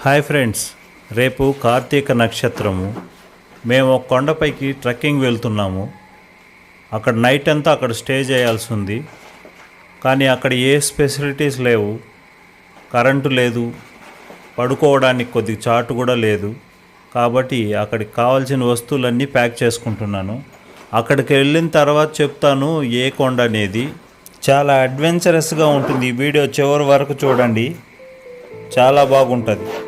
Hi friends రేపు కార్తీక నక్షత్రము. మేము ఒక కొండపైకి ట్రెక్కింగ్ వెళ్తున్నాము. అక్కడ నైట్ అంతా అక్కడ స్టే చేయాల్సి ఉంది. కానీ అక్కడ ఏ ఫెసిలిటీస్ లేవు. కరెంటు లేదు. పడుకోవడానికి కొద్ది చాటు కూడా లేదు. కాబట్టి అక్కడికి కావాల్సిన వస్తువులన్నీ ప్యాక్ చేసుకుంటున్నాను. అక్కడికి వెళ్ళిన తర్వాత చెప్తాను ఏ కొండ అనేది. చాలా అడ్వెంచరస్గా ఉంటుంది ఈ వీడియో చివరి వరకు చూడండి. చాలా బాగుంటుంది.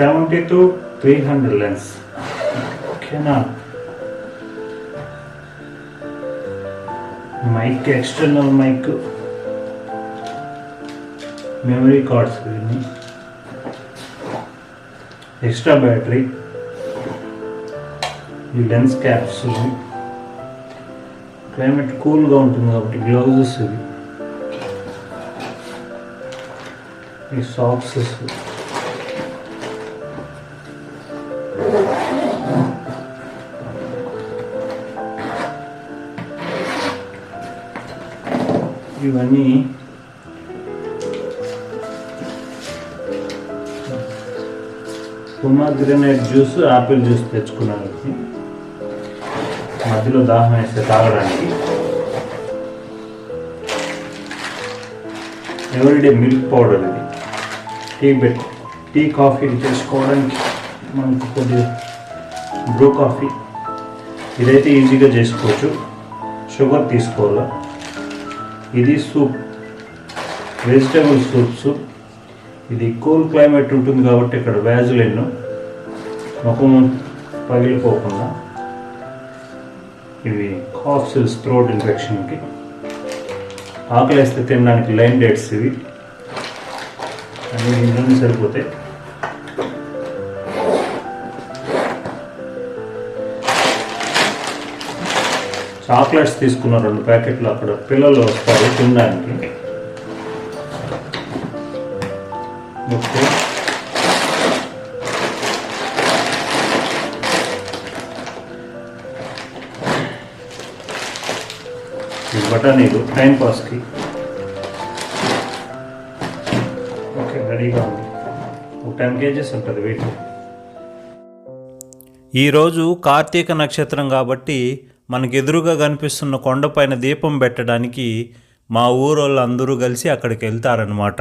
Seventy to three hundred lens ఓకేనా mike external mike memory cards ఇవన్నీ. ఎక్స్ట్రా బ్యాటరీ ఈ లెన్స్ క్యాప్స్ క్లైమేట్ కూల్గా ఉంటుంది కాబట్టి గ్లౌజెస్ ఇవి. ఈ సాక్సెస్ ఇవన్నీ పొమాగ్రనేట్ జ్యూస్ ఆపిల్ జ్యూస్ తెచ్చుకున్నాను ఇది. మధ్యలో దాహం వేస్తే తాగడానికి ఎవ్రీడే మిల్క్ పౌడర్ ఇది టీ బెట్ టీ కాఫీ చేసుకోవడానికి మనకు కొద్దిగా బ్రూ కాఫీ ఇదైతే ఈజీగా చేసుకోవచ్చు షుగర్ తీసుకోవాలా ఇది సూప్. వెజిటేబుల్ సూప్ సూప్ ఇది కూల్ క్లైమేట్ ఉంటుంది కాబట్టి ఇక్కడ వ్యాజులిన్ ముఖం పగిలిపోకుండా. ఇవి కాఫ్ సిల్స్ థ్రోట్ ఇన్ఫెక్షన్కి ఆకలేస్తే తినడానికి లైన్ డేట్స్ ఇవి. అన్ని ఇంట్లోనే సరిపోతాయి. చాక్లెట్స్ తీసుకున్న రెండు ప్యాకెట్లు అక్కడ పిల్లలు వస్తారు తినడానికి. ఓకే. ఈ బఠానీలు టైం పాస్కి. ఓకే రెడీగా ఉంది. ఒక టెన్ కేజెస్ ఉంటుంది వెయిట్ ఈరోజు కార్తీక నక్షత్రం కాబట్టి మనకు ఎదురుగా కనిపిస్తున్న కొండపైన దీపం పెట్టడానికి మా ఊరోళ్ళు అందరూ కలిసి అక్కడికి వెళ్తారనమాట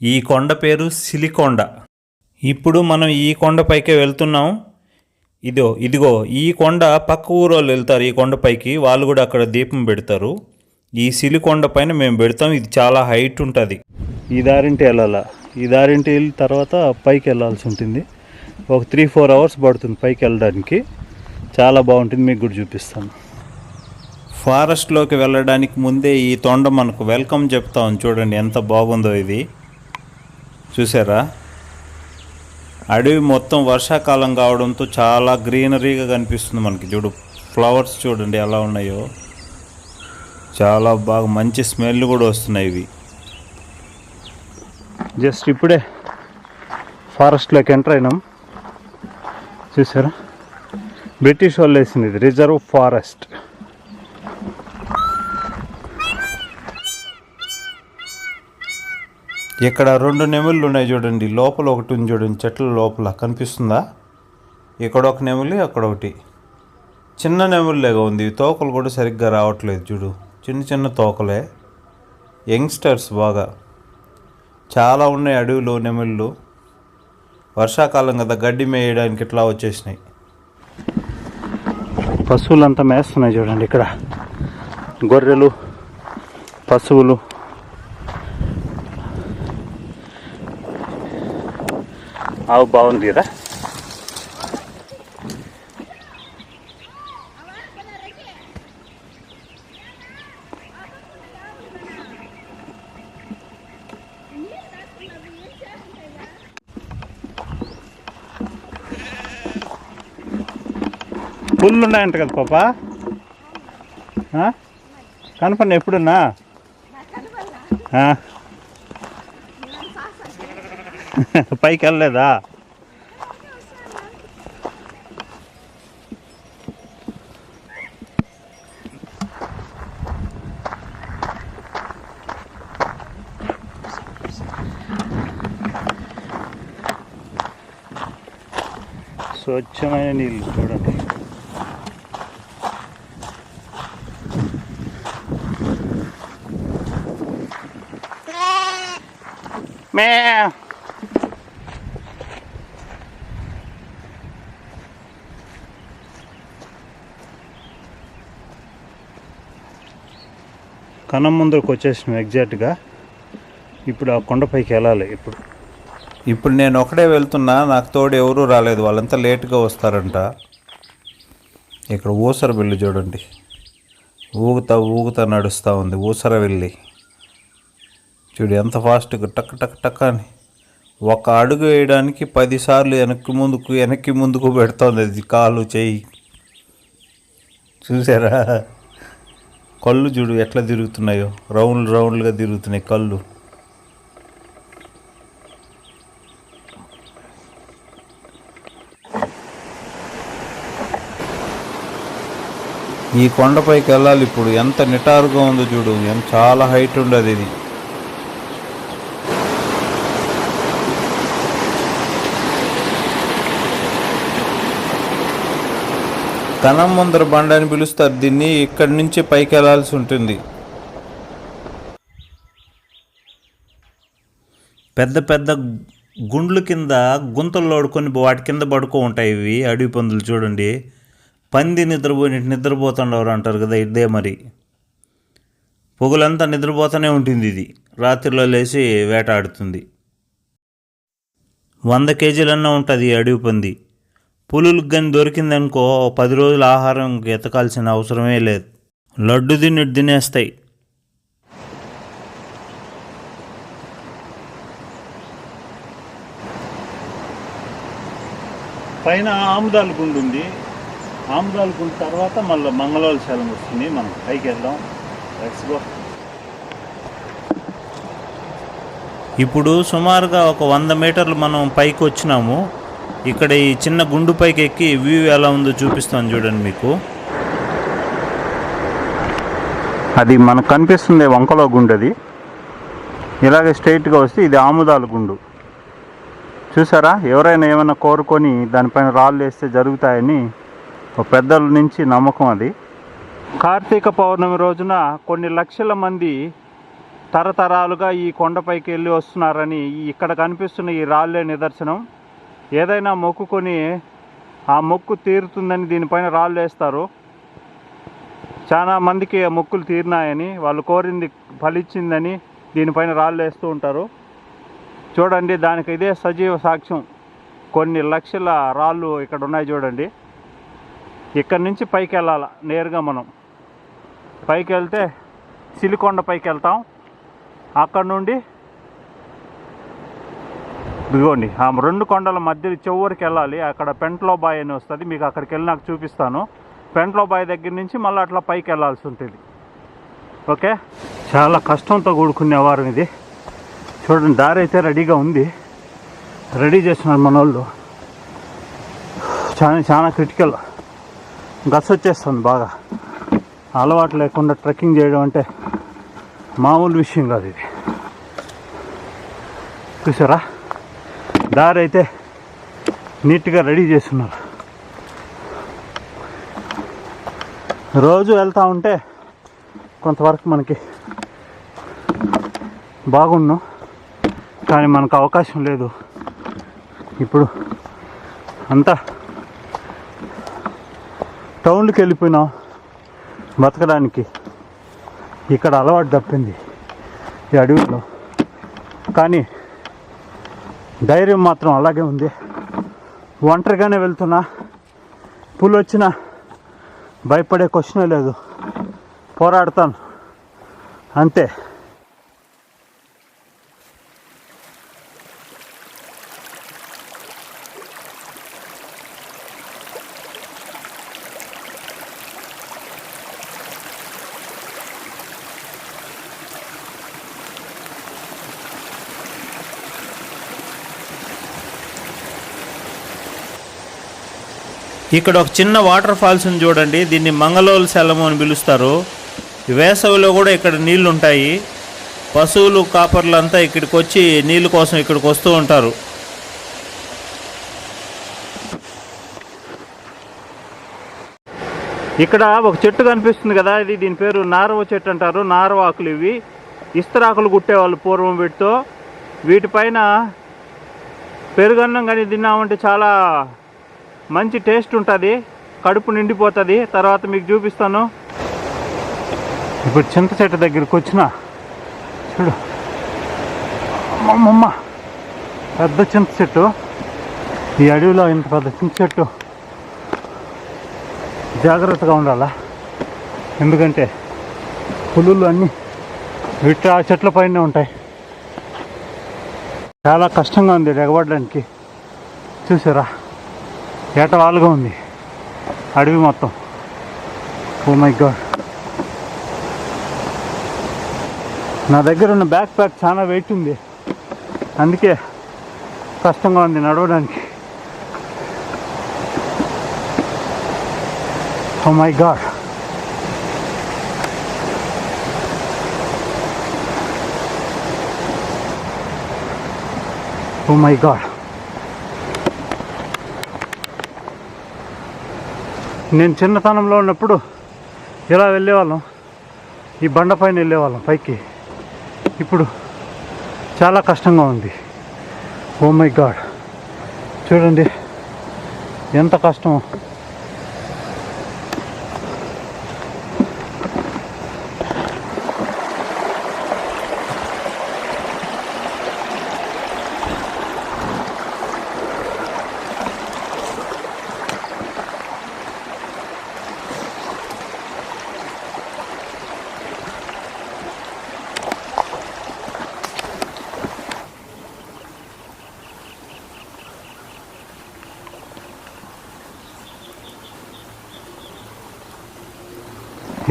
ఈ కొండ పేరు సిలికొండ. ఇప్పుడు మనం ఈ కొండపైకే వెళ్తున్నాం. ఇదో ఇదిగో ఈ కొండ పక్క ఊరోళ్ళు వెళ్తారు ఈ కొండపైకి వాళ్ళు కూడా అక్కడ దీపం పెడతారు. ఈ సిలికొండ పైన మేము పెడతాం. ఇది చాలా హైట్ ఉంటుంది. ఈ దారింటి వెళ్ళాలా? ఈ దారింటి వెళ్ళిన తర్వాత పైకి వెళ్ళాల్సి ఉంటుంది. ఒక త్రీ ఫోర్ అవర్స్ పడుతుంది పైకి వెళ్ళడానికి. చాలా బాగుంటుంది మీకు కూడా చూపిస్తాను. ఫారెస్ట్లోకి వెళ్ళడానికి ముందే ఈ తొండ మనకు వెల్కమ్ చెప్తాం. చూడండి ఎంత బాగుందో ఇది. చూసారా? అడవి మొత్తం వర్షాకాలం కావడంతో చాలా గ్రీనరీగా కనిపిస్తుంది మనకి. చూడు ఫ్లవర్స్ చూడండి ఎలా ఉన్నాయో. చాలా బాగా మంచి స్మెల్ కూడా వస్తున్నాయి ఇవి. జస్ట్ ఇప్పుడే ఫారెస్ట్లోకి ఎంటర్ అయినాం. చూసారా? బ్రిటిష్ వాళ్ళు వేసింది ఇది రిజర్వ్ ఫారెస్ట్. ఇక్కడ రెండు నెమళ్ళు ఉన్నాయి చూడండి లోపల ఒకటి ఉంది చూడండి చెట్ల లోపల కనిపిస్తుందా? ఇక్కడ ఒక నెమలి అక్కడ ఒకటి. చిన్న నెమలిగా ఉంది తోకలు కూడా సరిగ్గా రావట్లేదు చూడు. చిన్న చిన్న తోకలే. యంగ్స్టర్స్ బాగా. చాలా ఉన్నాయి అడవిలో నెమళ్ళు. వర్షాకాలం కదా గడ్డి మేయడానికి ఇట్లా వచ్చేసినాయి. పశువులంతా మేస్తున్నాయి చూడండి ఇక్కడ. గొర్రెలు పశువులు. ఆవు బాగుంది కదా? పుల్లు ఉన్నాయంట కదా పాప? కనపడి ఎప్పుడున్నా? పైకి వెళ్ళలేదా? స్వచ్ఛమైన నీళ్ళు చూడండి. మే. కనం ముందరకు వచ్చేసినాం ఎగ్జాక్ట్గా. ఇప్పుడు ఆ కొండపైకి వెళ్ళాలి ఇప్పుడు. ఇప్పుడు నేను ఒకడే వెళ్తున్నా నాకు తోడు ఎవరూ రాలేదు వాళ్ళంతా లేట్గా వస్తారంట. ఇక్కడ ఊసర బిల్లు చూడండి. ఊగుతా ఊగుతా నడుస్తూ ఉంది ఊసర వెళ్ళి. చూడు ఎంత ఫాస్ట్గా టక్ టక్ టక్ అని. ఒక అడుగు వేయడానికి పదిసార్లు వెనక్కి ముందుకు వెనక్కి ముందుకు పెడుతుంది అది కాలు చేయి చూసారా? కళ్ళు చూడు ఎట్లా తిరుగుతున్నాయో. రౌండ్ రౌండ్లుగా తిరుగుతున్నాయి కళ్ళు. ఈ కొండపైకి వెళ్ళాలి ఇప్పుడు. ఎంత నిటారుగా ఉందో చూడు. ఎంత చాలా హైట్ ఉండదు ఇది. కనం ముందర బండ అని పిలుస్తారు. దీన్ని ఇక్కడి నుంచి పైకి వెళ్ళాల్సి ఉంటుంది. పెద్ద పెద్ద గుండ్ల కింద గుంతలు లోడుకొని వాటి కింద పడుకో ఉంటాయి. ఇవి అడవి పందులు చూడండి. పంది నిద్రపోయినట్టు నిద్రపోతుండవరు అంటారు కదా ఇదే మరి. పొగులంతా నిద్రపోతూనే ఉంటుంది ఇది. రాత్రిలో లేచి వేటాడుతుంది. వంద కేజీలన్నా ఉంటుంది అడవి పంది. పులులకు కానీ దొరికిందనుకో పది రోజుల ఆహారం ఎతకాల్సిన అవసరమే లేదు. లడ్డు తిన్నట్టు తినేస్తాయి. పైన ఆముదాల గుండు ఉంది. ఆముదాల గుండు తర్వాత మళ్ళీ మంగళవారం శలం వస్తుంది. మనం పైకి వెళ్దాం. లెట్స్ గో ఇప్పుడు సుమారుగా ఒక వంద మీటర్లు మనం పైకి వచ్చినాము. ఇక్కడ ఈ చిన్న గుండు పైకి ఎక్కి వ్యూ ఎలా ఉందో చూపిస్తాను చూడండి మీకు. అది మనకు కనిపిస్తుంది వంకలో గుండు అది ఇలాగే స్ట్రైట్గా వస్తే ఇది ఆముదాల గుండు. చూసారా? ఎవరైనా ఏమైనా కోరుకొని దానిపైన రాళ్ళు వేస్తే జరుగుతాయని ఒక పెద్దల నుంచి నమ్మకం అది. కార్తీక పౌర్ణమి రోజున కొన్ని లక్షల మంది తరతరాలుగా ఈ కొండపైకి వెళ్ళి వస్తున్నారని ఇక్కడ కనిపిస్తున్న ఈ రాళ్ళే నిదర్శనం. ఏదైనా మొక్కుకొని ఆ మొక్కు తీరుతుందని దీనిపైన రాళ్ళు వేస్తారు. చాలా మందికి ఆ మొక్కులు తీరినాయని వాళ్ళు కోరింది ఫలించిందని దీనిపైన రాళ్ళు వేస్తూ ఉంటారు. చూడండి దానికి ఇదే సజీవ సాక్ష్యం. కొన్ని లక్షల రాళ్ళు ఇక్కడ ఉన్నాయి చూడండి. ఇక్కడి నుంచి పైకి వెళ్ళాల నేరుగా మనం. పైకి వెళ్తే సిలికొండ పైకి వెళ్తాం. అక్కడ నుండి ఇదిగోండి ఆ రెండు కొండల మధ్య చివరికి వెళ్ళాలి. అక్కడ పెంట్లో బాయ్ అని వస్తుంది. మీకు అక్కడికి వెళ్ళి నాకు చూపిస్తాను. పెంట్లో బాయ్ దగ్గర నుంచి మళ్ళీ అట్లా పైకి వెళ్ళాల్సి ఉంటుంది. ఓకే? చాలా కష్టంతో కూడుకునే వారం ఇది. చూడండి దారి అయితే రెడీగా ఉంది. రెడీ చేస్తున్నారు మన వాళ్ళు చాలా చాలా క్రిటికల్. గస్ వచ్చేస్తుంది బాగా. అలవాటు లేకుండా ట్రెక్కింగ్ చేయడం అంటే మామూలు విషయం కాదు ఇది. చూసారా? దారి అయితే నీట్గా రెడీ చేస్తున్నారు. రోజు వెళ్తూ ఉంటే కొంతవరకు మనకి బాగున్నాం కానీ మనకు అవకాశం లేదు. ఇప్పుడు అంతా టౌన్కి వెళ్ళిపోయినాం బతకడానికి. ఇక్కడ అలవాటు తప్పింది ఈ అడవిలో. కానీ ధైర్యం మాత్రం అలాగే ఉంది. ఒంటరిగానే వెళ్తున్నా. పులు వచ్చినా భయపడే క్వశ్చనే లేదు. పోరాడతాను. అంతే. ఇక్కడ ఒక చిన్న వాటర్ ఫాల్స్ చూడండి. దీన్ని మంగళోల్ సెలము అని పిలుస్తారు. వేసవిలో కూడా ఇక్కడ నీళ్ళు ఉంటాయి. పశువులు కాపర్లు అంతా ఇక్కడికి వచ్చి నీళ్ళ కోసం ఇక్కడికి వస్తూ ఉంటారు. ఇక్కడ ఒక చెట్టు కనిపిస్తుంది కదా ఇది దీని పేరు నారవ చెట్టు అంటారు. నారవ ఆకులు ఇవి. ఇస్తరాకులు కుట్టేవాళ్ళు పూర్వం వీటితో. వీటిపైన పెరుగన్నం కానీ తిన్నామంటే చాలా మంచి టేస్ట్ ఉంటుంది కడుపు నిండిపోతుంది తర్వాత మీకు చూపిస్తాను. ఇప్పుడు చింత చెట్టు దగ్గరికి వచ్చిన చూడు. అమ్మమ్మ పెద్ద చింత చెట్టు. ఈ అడవిలో ఇంత పెద్ద చింత చెట్టు. జాగ్రత్తగా ఉండాలా? ఎందుకంటే పులులు అన్నీ వీటి ఆ చెట్ల పైనే ఉంటాయి. చాలా కష్టంగా ఉంది ఎగబడడానికి చూసారా? ఏటవాలుగా ఉంది. అడవి మొత్తం. ఓ మై గాడ్ నా దగ్గర ఉన్న బ్యాక్ ప్యాక్ చాలా వెయిట్ ఉంది. అందుకే కష్టంగా ఉంది నడవడానికి. Oh my God oh my God నేను చిన్నతనంలో ఉన్నప్పుడు ఇలా వెళ్ళేవాళ్ళం. ఈ బండ పైన వెళ్ళేవాళ్ళం పైకి. ఇప్పుడు చాలా కష్టంగా ఉంది. ఓ మై గాడ్ చూడండి ఎంత కష్టం.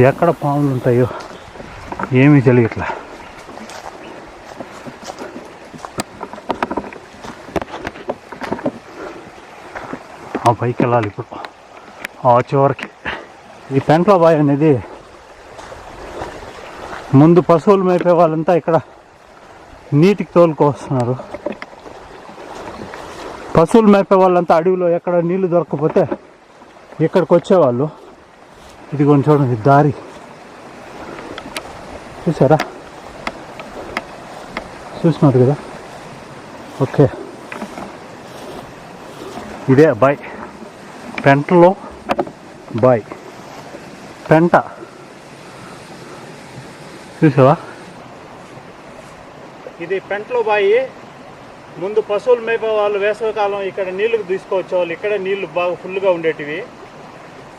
ఎక్కడ పాములు ఉంటాయో ఏమీ తెలియట్లా. ఆ పైకి వెళ్ళాలి ఇప్పుడు. ఆ చివరికి. ఈ పెంట్ల బాయ్ అనేది ముందు పశువులు మేపే వాళ్ళంతా ఇక్కడ నీటికి తోలుకొస్తున్నారు. పశువులు మేపే వాళ్ళంతా అడవిలో ఎక్కడ నీళ్ళు దొరకకపోతే ఇక్కడికి వచ్చేవాళ్ళు. ఇది కొంచెం చూడండి దారి. చూసారా? చూసినారు కదా? ఓకే. ఇదే బాయ్. పెంటలో బాయ్. పెంట. చూసావా? ఇది పెంటలో బాయి. ముందు పశువులు మేపే వాళ్ళు వేసవికాలం ఇక్కడ నీళ్ళు తీసుకొచ్చేవాళ్ళు ఇక్కడే నీళ్ళు బాగా ఫుల్గా ఉండేటివి.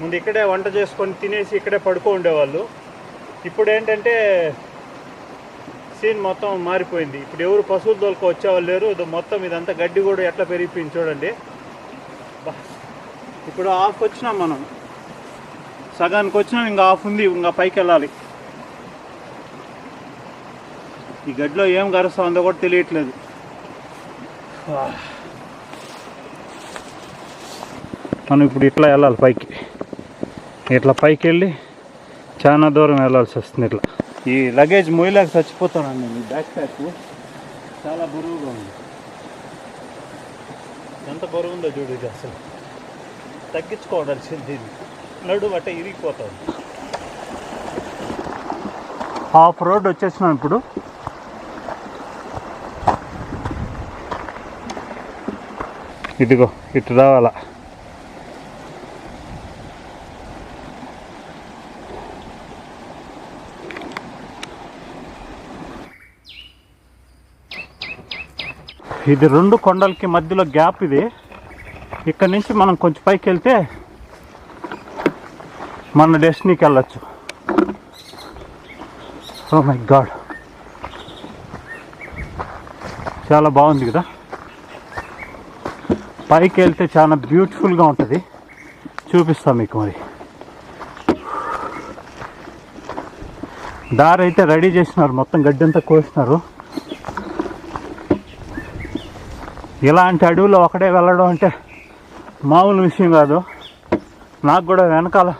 ముందు ఇక్కడే వంట చేసుకొని తినేసి ఇక్కడే పడుకో ఉండేవాళ్ళు. ఇప్పుడు ఏంటంటే సీన్ మొత్తం మారిపోయింది. ఇప్పుడు ఎవరు పశువులు తోలుకు వచ్చేవాళ్ళు లేరు. మొత్తం ఇదంతా గడ్డి కూడా ఎట్లా పెరిగిపోయింది చూడండి. ఇప్పుడు హాఫ్ వచ్చినాం మనం. సగానికి వచ్చినాం ఇంకా హాఫ్ ఉంది ఇంకా పైకి వెళ్ళాలి. ఈ గడ్డిలో ఏం గరుస్తా ఉందో కూడా తెలియట్లేదు. మనం ఇప్పుడు ఇట్లా వెళ్ళాలి పైకి. ఇట్లా పైకి వెళ్ళి చాలా దూరం వెళ్ళాల్సి వస్తుంది ఇట్లా. ఈ లగేజ్ మొయ్యలేక చచ్చిపోతానండి ఈ బ్యాక్ ప్యాక్ చాలా బరువుగా ఉంది. ఎంత బరువు ఉందో చూడు ఇది అసలు. తగ్గించుకోవాల్సింది నడు బట్ట ఇరిగిపోతుంది హాఫ్ రోడ్ వచ్చేసినాం ఇప్పుడు. ఇదిగో ఇటు రావాలా. ఇది రెండు కొండలకి మధ్యలో గ్యాప్ ఇది. ఇక్కడ నుంచి మనం కొంచెం పైకి వెళ్తే మన డెస్టినీకి వెళ్ళచ్చు. ఓ oh మై గాడ్ చాలా బాగుంది కదా? పైకి వెళ్తే చాలా బ్యూటిఫుల్గా ఉంటుంది. చూపిస్తాం మీకు మరి. దారి అయితే రెడీ చేసినారు మొత్తం గడ్డి అంతా కోసినారు. ఇలాంటి అడవిలో ఒకటే వెళ్ళడం అంటే మామూలు విషయం కాదు. నాకు కూడా వెనకాల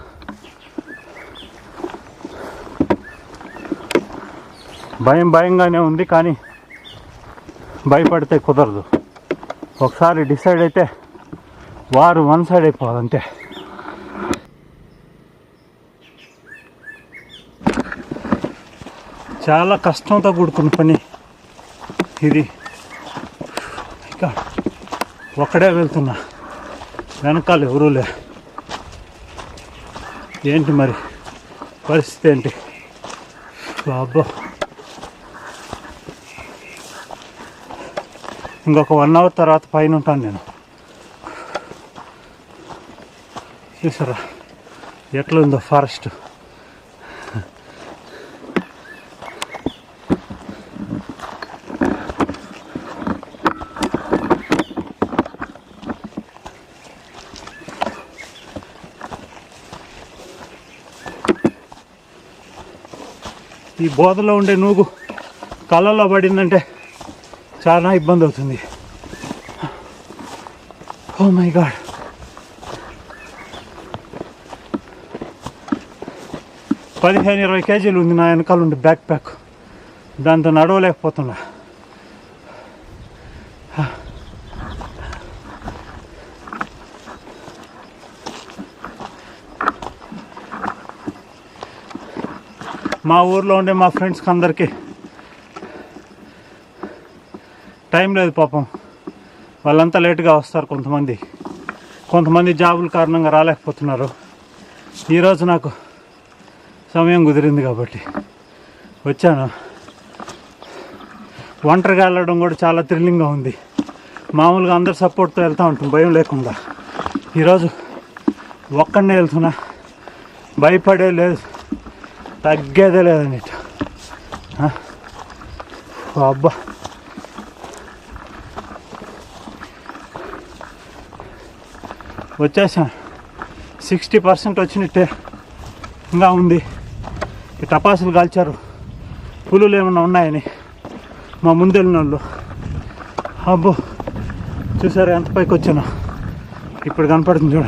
భయం భయంగానే ఉంది కానీ భయపడితే కుదరదు. ఒకసారి డిసైడ్ అయితే వారు వన్ సైడ్ అయిపోవాలంటే అంతే. చాలా కష్టంతో కూడుకున్న పని ఇది. ఒక్కడే వెళ్తున్నా. వెనకాల ఎవరూ లే. ఏంటి మరి? పరిస్థితి ఏంటి? బాబో ఇంకొక వన్ అవర్ తర్వాత పైన ఉంటాను నేను. చూసారా? ఎట్లుందో ఫారెస్ట్. ఈ బోధలో ఉండే నూగు కళ్ళలో పడిందంటే చాలా ఇబ్బంది అవుతుంది. ఓ మై గాడ్ పదిహేను ఇరవై కేజీలు ఉంది నా వెనకాల ఉండే బ్యాక్ ప్యాక్. దాంతో నడవలేకపోతున్నా. మా ఊర్లో ఉండే మా ఫ్రెండ్స్కి అందరికీ టైం లేదు పాపం. వాళ్ళంతా లేటుగా వస్తారు కొంతమంది. కొంతమంది జాబుల కారణంగా రాలేకపోతున్నారు. ఈరోజు నాకు సమయం కుదిరింది కాబట్టి వచ్చాను. ఒంటరిగా వెళ్ళడం కూడా చాలా థ్రిల్లింగ్గా ఉంది. మామూలుగా అందరు సపోర్ట్తో వెళ్తూ ఉంటాం భయం లేకుండా. ఈరోజు ఒక్కడనే వెళ్తున్నా. భయపడే లేదు. తగ్గేదే లేదండి ఆ? అబ్బా. వచ్చేసాను సిక్స్టీ పర్సెంట్ వచ్చినట్టే ఇంకా ఉంది. ఈ టపాసులు కాల్చారు. పులులు ఏమన్నా ఉన్నాయని మా ముందు వెళ్ళిన వాళ్ళు అబ్బో. చూసారు ఎంత పైకి వచ్చాను ఇప్పుడు కనపడుతుంది చూడ.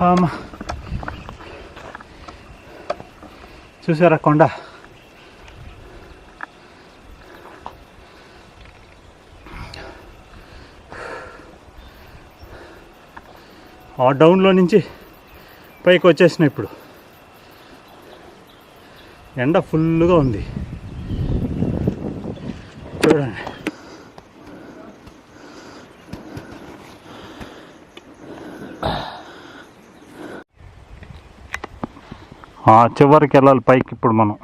అమ్మా. చూసారా కొండ? ఆ డౌన్లో నుంచి పైకి వచ్చేసిన ఇప్పుడు. ఎండ ఫుల్గా ఉంది. చూడండి. ఆ చివరికి వెళ్ళాలి పైకి ఇప్పుడు మనం.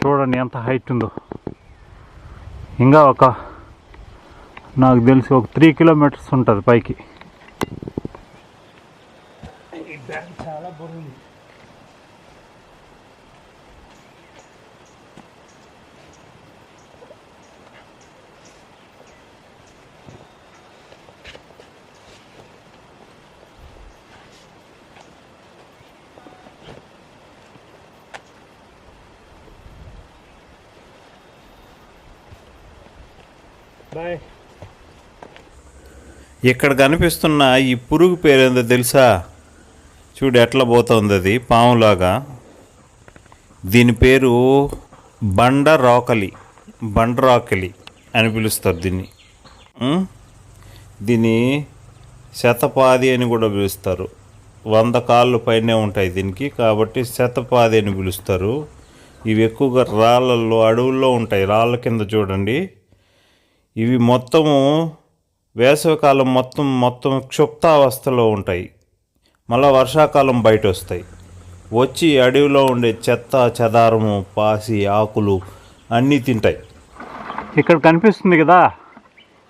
చూడండి ఎంత హైట్ ఉందో. ఇంకా ఒక నాకు తెలిసి ఒక త్రీ కిలోమీటర్స్ ఉంటుంది పైకి ఈ బ్యాగ్ చాలా బరువుంది బాయ్ ఇక్కడ కనిపిస్తున్న ఈ పురుగు పేరేందో తెలుసా? చూడు ఎట్లా పోతుంది అది? పాములాగా. దీని పేరు బండ రాకలి బండ రాకలి అని పిలుస్తారు దీన్ని. దీన్ని శతపాది అని కూడా పిలుస్తారు. వంద కాళ్ళు పైనే ఉంటాయి దీనికి. కాబట్టి శతపాది అని పిలుస్తారు. ఇవి ఎక్కువగా రాళ్ళల్లో అడవుల్లో ఉంటాయి. రాళ్ళ కింద చూడండి. ఇవి మొత్తము వేసవికాలం మొత్తం మొత్తం క్షుప్తావస్థలో ఉంటాయి. మళ్ళా వర్షాకాలం బయట వస్తాయి వచ్చి అడవిలో ఉండే చెత్త చెదారము పాసి ఆకులు అన్నీ తింటాయి. ఇక్కడ కనిపిస్తుంది కదా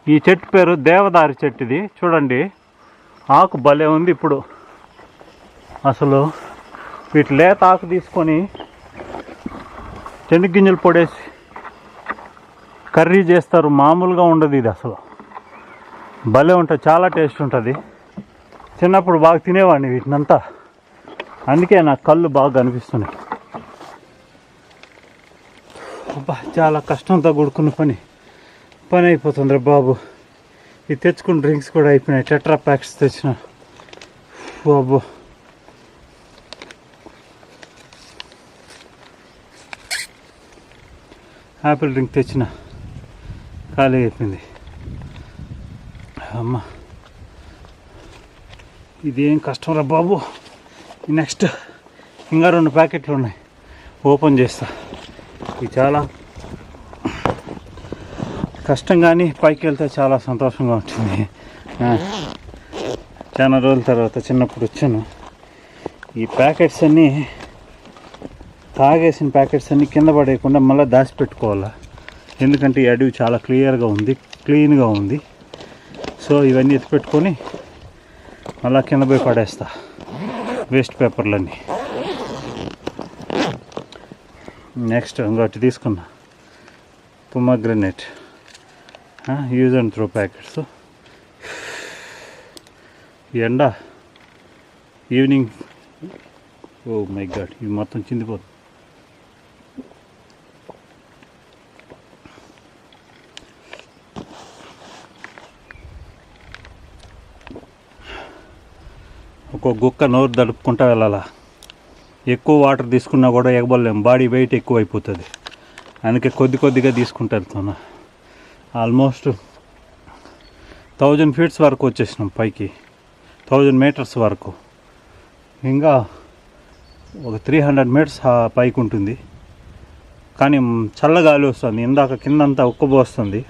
ఈ చెట్టు పేరు దేవదారి చెట్టు ఇది చూడండి ఆకు భలే ఉంది ఇప్పుడు. అసలు వీటి లేత ఆకు తీసుకొని చెనిగ్గింజలు పొడేసి కర్రీ చేస్తారు. మామూలుగా ఉండదు ఇది అసలు. భలే ఉంటుంది చాలా టేస్ట్ ఉంటుంది. చిన్నప్పుడు బాగా తినేవాడిని వీటినంతా. అందుకే నాకు కళ్ళు బాగా కనిపిస్తున్నాయి. అబ్బా చాలా కష్టంతో కూడుకున్న పని. పని అయిపోతుంది రే బాబు. ఇది తెచ్చుకున్న డ్రింక్స్ కూడా అయిపోయినాయి. టెట్రా ప్యాక్స్ తెచ్చిన. బాబు. యాపిల్ డ్రింక్ తెచ్చిన. ఖాళీ అయిపోయింది. అమ్మ. ఇదేం కష్టం రా బాబు? నెక్స్ట్ ఇంకా రెండు ప్యాకెట్లు ఉన్నాయి. ఓపెన్ చేస్తా. ఇది చాలా కష్టం కానీ పైకి వెళ్తే చాలా సంతోషంగా ఉంటుంది. చాలా రోజుల తర్వాత చిన్నప్పుడు వచ్చాను. ఈ ప్యాకెట్స్ అన్నీ తాగేసిన ప్యాకెట్స్ అన్నీ కింద పడేయకుండా మళ్ళీ దాచిపెట్టుకోవాలా? ఎందుకంటే ఈ అడవి చాలా క్లియర్గా ఉంది క్లీన్గా ఉంది. సో ఇవన్నీ ఎత్తిపెట్టుకొని అలా కింద పోయి పడేస్తా. వేస్ట్ పేపర్లన్నీ నెక్స్ట్ ఇంకోటి తీసుకున్నా. Pomegranate use and throw packets ఎండ ఈవినింగ్ ఓ మై గాడ్ ఇవి మొత్తం చిందిపోతుంది ఒక్కో గుక్క నోరు దడుపుకుంటా వెళ్ళాలా? ఎక్కువ వాటర్ తీసుకున్నా కూడా ఎగబడలేం. బాడీ వెయిట్ ఎక్కువ అయిపోతుంది అందుకే కొద్ది కొద్దిగా తీసుకుంటూ వెళ్తున్నా ఆల్మోస్ట్ థౌజండ్ ఫీట్స్ వరకు వచ్చేసినాం పైకి. థౌజండ్ మీటర్స్ వరకు. ఇంకా ఒక త్రీ హండ్రెడ్ మీటర్స్ పైకి ఉంటుంది కానీ చల్లగాలి వస్తుంది. ఇందాక కిందంతా ఉక్కబోస్తుంది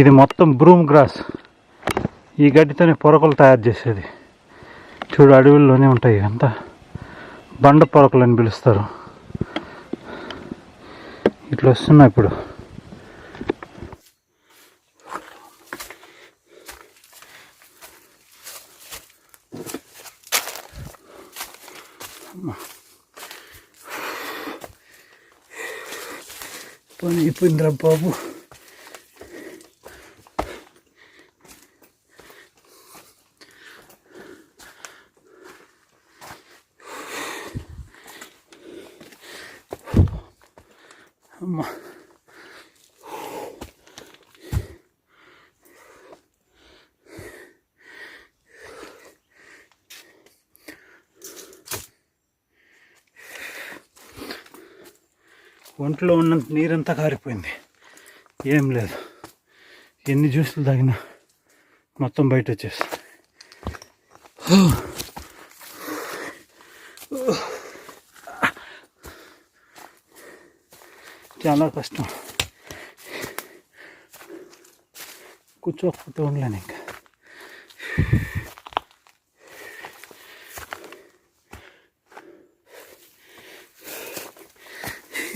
ఇది మొత్తం బ్రూమ్ గ్రాస్. ఈ గడ్డితోనే పొరకలు తయారు చేసేది. చూడు అడవుల్లోనే ఉంటాయి అంతా బండ పొరకలు అని పిలుస్తారు. ఇట్లా వస్తున్నాయి ఇప్పుడు. అమ్మా. పని అయిపోయిందిరా బాబు. అమ్మా. ఒంట్లో ఉన్న నీరంతా కారిపోయింది. ఏం లేదు. ఎన్ని జ్యూసులు తాగినా మొత్తం బయట వచ్చేస్తుంది చాలా కష్టం కూర్చోకపోతే ఉండలేను ఇంకా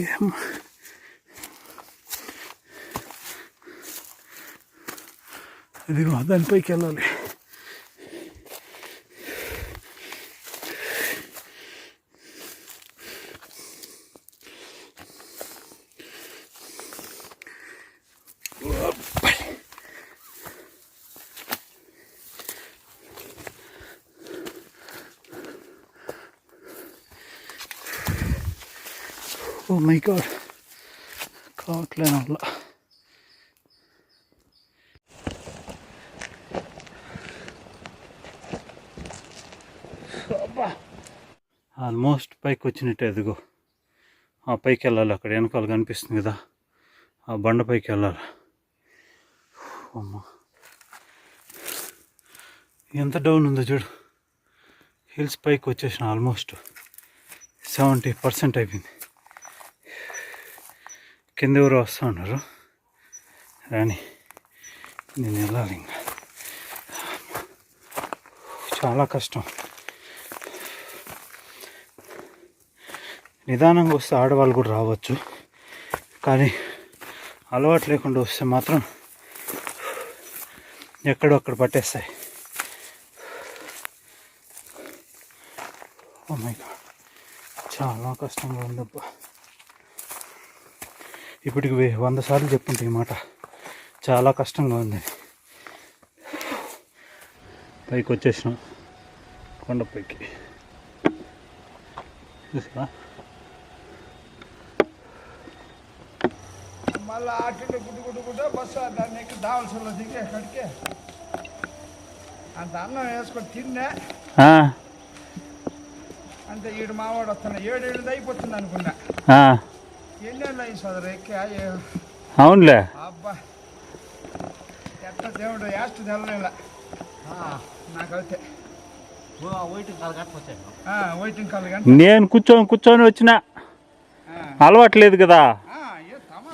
ఏమ్మా. ఇదిగో దానిపైకి వెళ్ళాలి ఓ మై గాడ్ కావట్లేను అలా ఆల్మోస్ట్ పైకి వచ్చినట్టే ఎదుగో ఆ పైకి వెళ్ళాలి అక్కడ. వెనకాల కనిపిస్తుంది కదా. ఆ బండ పైకి వెళ్ళాలి అమ్మ. ఎంత డౌన్ ఉందో చూడు. హిల్స్ పైకి వచ్చేసిన ఆల్మోస్ట్ సెవెంటీ పర్సెంట్ అయిపోయింది. కింద ఎవరు వస్తూ ఉన్నారు. రాని నేను వెళ్ళాలి ఇంకా. చాలా కష్టం. నిదానంగా వస్తే ఆడవాళ్ళు కూడా రావచ్చు. కానీ అలవాటు లేకుండా వస్తే మాత్రం ఎక్కడొక్కడ పట్టేస్తాయి. Oh చాలా కష్టంగా ఉందబ్బా. ఇప్పటికి వంద సార్లు చెప్పుంటే ఈ మాట. చాలా కష్టంగా ఉంది. పైకి వచ్చేసినాం. కొండపైకి. చూసారా మళ్ళీ ఆటోలో గుడ్డు గుడ్డు గుడ్డు బస్సు దాన్ని ఎక్కి దావలసలో దిగి అక్కడికి. అంత అన్నం వేసుకొని తిన్నా. ఆ, అంతే ఈడు మావాడు వస్తున్నా ఏడేళ్ళు అయిపోతుంది అనుకున్నా. ఆ, ఎన్నేళ్ళు అయ్యి సోదరు? ఎక్కి అయ్యో అవునులే. అబ్బా. ఎట్ట దేవుడు యాస్ట్ తెల్లలేలా నాకైతే వెయిటింగ్ కాల్ కానీ నేను కూర్చొని కూర్చొని వచ్చిన అలవాట్లేదు కదా.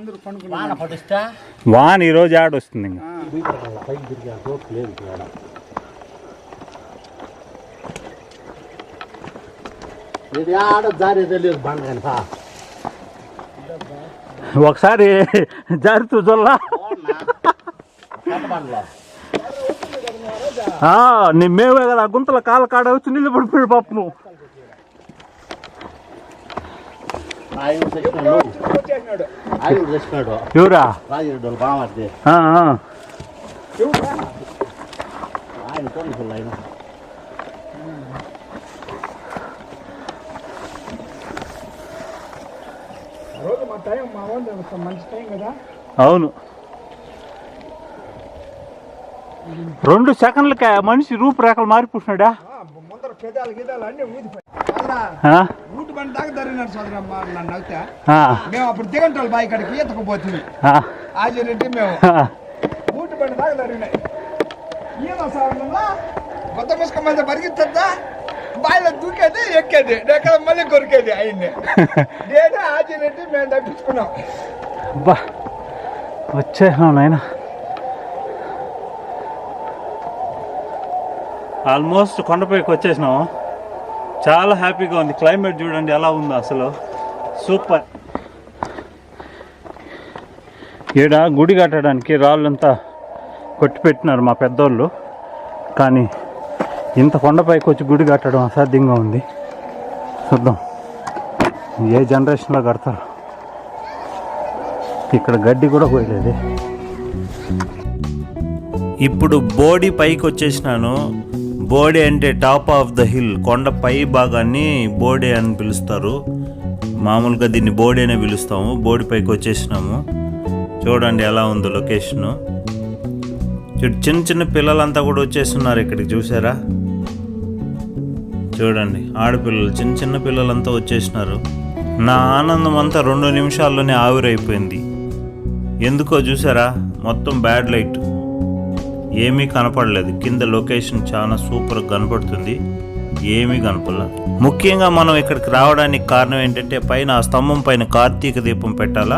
అందరూ వాన కొనుక్కున్నా పడిస్తే వాన ఈ రోజు ఆడొస్తుంది ఇంకా? ఆడ కనుక ఒకసారి జారుతూ జొల్లా బండ్లో? ఆ, నీ మేమే కదా ఆ గుంతల కాళ్ళ కాడ వచ్చి నీళ్ళు పడిపోయాడు పాపము. ఆయన చచ్చినాడు వచ్చేసినాడు ఆయన చచ్చినాడు ఎవరా? రాజరెడ్డి వాళ్ళు బామర్ది. ఆ, ఆ. ఆయన పోలీసులు ఆయన. రోజు మా టైం మా వాళ్ళు మంచి టైం కదా? అవును. రెండు సెకండ్లకే మనిషి రూపురేఖలు మారిపోతున్నాడా? ఆ, ముందర పెదాలు గిదాలు అన్నీ ఊదిపోయి మేము అప్పుడు దిగంటోళ్ళు బాయి కాడికి ఈతకపోతుంది ఆజిరెడ్డి మేము. ఊటి బండి దాకా జరిగినాయి ఈత సాగుతుందా కొత్త ముసుక మీద పరిగెత్తద్దా? బాయిలో దూకేది ఎక్కేది. ఎక్కడ మళ్ళీ కొరికేది ఆయన్ని. నేనే ఆజిరెడ్డి మేము తప్పించుకున్నాం. అబ్బా వచ్చేసాం నాయన. ఆల్మోస్ట్ కొండపైకి వచ్చేసినాం. చాలా హ్యాపీగా ఉంది. క్లైమేట్ చూడండి ఎలా ఉందో అసలు. సూపర్ ఈడ గుడి కట్టడానికి రాళ్ళంతా కొట్టి పెట్టినారు మా పెద్దోళ్ళు. కానీ ఇంత కొండపైకి వచ్చి గుడి కట్టడం అసాధ్యంగా ఉంది. చూద్దాం. ఏ జనరేషన్లో కడతారు? ఇక్కడ గడ్డి కూడా పోయలేదు. ఇప్పుడు బోడి పైకి వచ్చేసినాను బోడే అంటే టాప్ ఆఫ్ ద హిల్ కొండ పై భాగాన్ని బోడే అని పిలుస్తారు. మామూలుగా దీన్ని బోడి అనే పిలుస్తాము. బోడి పైకి వచ్చేసినాము. చూడండి ఎలా ఉందో లొకేషను. చిన్న చిన్న పిల్లలంతా కూడా వచ్చేస్తున్నారు ఇక్కడికి చూసారా? చూడండి ఆడపిల్లలు చిన్న చిన్న పిల్లలంతా వచ్చేసినారు. నా ఆనందం అంతా రెండు నిమిషాల్లోనే ఆవిరైపోయింది. ఎందుకో చూసారా? మొత్తం బ్యాడ్ లైట్. ఏమీ కనపడలేదు. కింద లొకేషన్ చాలా సూపర్ కనపడుతుంది. ఏమీ కనపడలే. ముఖ్యంగా మనం ఇక్కడికి రావడానికి కారణం ఏంటంటే పైన ఆ స్తంభం పైన కార్తీక దీపం పెట్టాలా?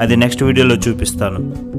అది నెక్స్ట్ వీడియోలో చూపిస్తాను.